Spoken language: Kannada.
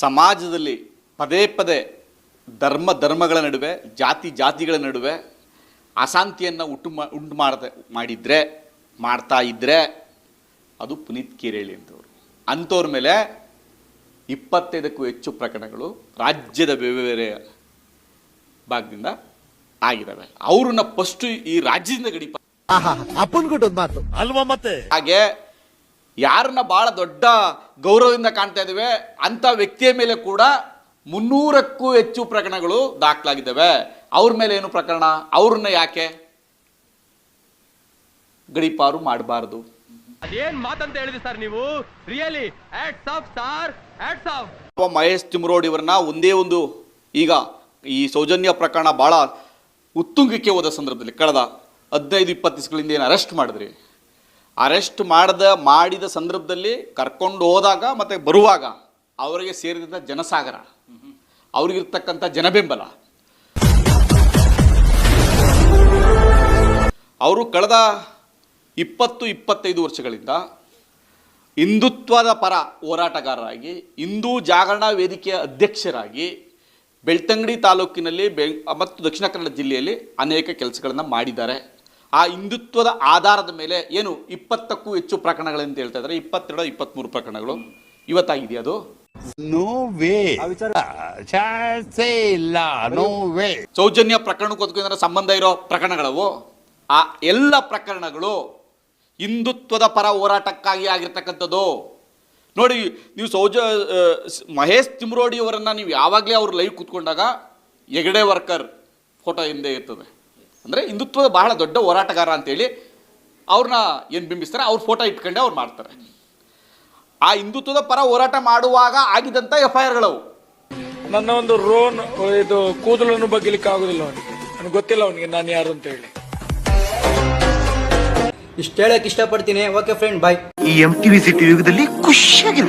ಸಮಾಜದಲ್ಲಿ ಪದೇ ಪದೇ ಧರ್ಮ ಧರ್ಮಗಳ ನಡುವೆ ಜಾತಿ ಜಾತಿಗಳ ನಡುವೆ ಅಶಾಂತಿಯನ್ನು ಉಂಟು ಮಾ ಉಂಟು ಮಾಡದೆ ಮಾಡಿದರೆ ಮಾಡ್ತಾ ಇದ್ದರೆ ಅದು ಪುನೀತ್ ಕಿರೇಳಿ ಅಂತವ್ರು. ಅಂಥವ್ರ ಮೇಲೆ ಇಪ್ಪತ್ತೈದಕ್ಕೂ ಹೆಚ್ಚು ಪ್ರಕರಣಗಳು ರಾಜ್ಯದ ಬೇರೆ ಬೇರೆ ಭಾಗದಿಂದ ಆಗಿದ್ದಾವೆ. ಅವ್ರನ್ನ ಫಸ್ಟು ಈ ರಾಜ್ಯದಿಂದ ಮಾತು. ಅಲ್ವಾ ಮತ್ತೆ? ಹಾಗೆ ಯಾರನ್ನ ಭಾಳ ದೊಡ್ಡ ಗೌರವದಿಂದ ಕಾಣ್ತಾ ಇದ್ದೇವೆ ಅಂತ ವ್ಯಕ್ತಿಯ ಮೇಲೆ ಕೂಡ ಮುನ್ನೂರಕ್ಕೂ ಹೆಚ್ಚು ಪ್ರಕರಣಗಳು ದಾಖಲಾಗಿದ್ದಾವೆ. ಅವ್ರ ಮೇಲೆ ಏನು ಪ್ರಕರಣ? ಅವ್ರನ್ನ ಯಾಕೆ ಗಡಿಪಾರು ಮಾಡಬಾರದು? ಅದೇನ್ ಮಾತಂತ ಹೇಳಿದ್ರಿ ಸರ್ ನೀವು? Really of sir of Mahesh Timrod ಇವರನ್ನ ಒಂದೇ ಒಂದು ಈಗ ಈ ಸೌಜನ್ಯ ಪ್ರಕರಣ ಭಾಳ ಉತ್ತುಂಗಕ್ಕೆ ಹೋದ ಸಂದರ್ಭದಲ್ಲಿ ಕಳೆದ ಹದಿನೈದು ಇಪ್ಪತ್ತು ದಿವಸಗಳಿಂದ ಏನು ಅರೆಸ್ಟ್ ಮಾಡಿದ್ರಿ? ಅರೆಸ್ಟ್ ಮಾಡಿದ ಮಾಡಿದ ಸಂದರ್ಭದಲ್ಲಿ ಕರ್ಕೊಂಡು ಹೋದಾಗ ಮತ್ತು ಬರುವಾಗ ಅವರಿಗೆ ಸೇರಿದಂಥ ಜನಸಾಗರ. ಅವ್ರಿಗಿರ್ತಕ್ಕಂಥ ಜನಬೆಂಬಲ. ಅವರು ಕಳೆದ ಇಪ್ಪತ್ತು, ಇಪ್ಪತ್ತೈದು ವರ್ಷಗಳಿಂದ ಹಿಂದುತ್ವದ ಪರ ಹೋರಾಟಗಾರರಾಗಿ, ಹಿಂದೂ ಜಾಗರಣ ವೇದಿಕೆಯ ಅಧ್ಯಕ್ಷರಾಗಿ ಬೆಳ್ತಂಗಡಿ ತಾಲೂಕಿನಲ್ಲಿ ಮತ್ತು ದಕ್ಷಿಣ ಕನ್ನಡ ಜಿಲ್ಲೆಯಲ್ಲಿ ಅನೇಕ ಕೆಲಸಗಳನ್ನು ಮಾಡಿದ್ದಾರೆ. ಆ ಹಿಂದುತ್ವದ ಆಧಾರದ ಮೇಲೆ ಏನು ಇಪ್ಪತ್ತಕ್ಕೂ ಹೆಚ್ಚು ಪ್ರಕರಣಗಳಂತ ಹೇಳ್ತಾ ಇದ್ದಾರೆ. ಇಪ್ಪತ್ತೆರಡು ಇಪ್ಪತ್ತ್ಮೂರು ಪ್ರಕರಣಗಳು ಇವತ್ತಾಗಿದೆ ಅದು. ನೋ ವೇ ಚಾನ್ಸೇ ಇಲ್ಲ. ನೋ ವೇ ಸೌಜನ್ಯ ಪ್ರಕರಣಕ್ಕೂ ಅದಕ್ಕೂ ಏನಾರ ಸಂಬಂಧ ಇರೋ ಪ್ರಕರಣಗಳವು ಆ ಎಲ್ಲ ಪ್ರಕರಣಗಳು ಹಿಂದುತ್ವದ ಪರ ಹೋರಾಟಕ್ಕಾಗಿ ಆಗಿರ್ತಕ್ಕಂಥದ್ದು. ನೋಡಿ ನೀವು ಸೌಜ ಸ್- ಮಹೇಶ್ ತಿಮ್ರೋಡಿಯವರನ್ನು ನೀವು ಯಾವಾಗಲೇ ಅವ್ರು ಲೈವ್ ಕೂತ್ಕೊಂಡಾಗ ಎಗಡೆ ವರ್ಕರ್ ಫೋಟೋ ಹಿಂದೆ ಇರ್ತದೆ. ಅಂದರೆ ಹಿಂದುತ್ವದ ಬಹಳ ದೊಡ್ಡ ಹೋರಾಟಗಾರ ಅಂತೇಳಿ ಅವ್ರನ್ನ ಏನು ಬಿಂಬಿಸ್ತಾರೆ? ಅವ್ರ ಫೋಟೋ ಇಟ್ಕೊಂಡೆ ಅವ್ರು ಮಾಡ್ತಾರೆ. ಆ ಹಿಂದುತ್ವದ ಪರ ಹೋರಾಟ ಮಾಡುವಾಗ ಆಗಿದಂಥ ಎಫ್ ಐ ಆರ್ಗಳವು ನನ್ನ ಒಂದು ರೋನ್ ಇದು ಕೂದಲನ್ನು ಬಗ್ಗಿಲಿಕ್ಕೆ ಆಗೋದಿಲ್ಲ ಅವನಿಗೆ. ನನಗೆ ಗೊತ್ತಿಲ್ಲ ಅವನಿಗೆ ನಾನು ಯಾರು ಅಂತ ಹೇಳಿ ಇಷ್ಟು ಹೇಳಕ್ಕೆ ಇಷ್ಟಪಡ್ತೀನಿ. ಓಕೆ ಫ್ರೆಂಡ್ ಬಾಯ್ ಈ ಎಂ ಟಿವಿ ಸಿಟಿ ಯುಗದಲ್ಲಿ ಖುಷಿಯಾಗಿರು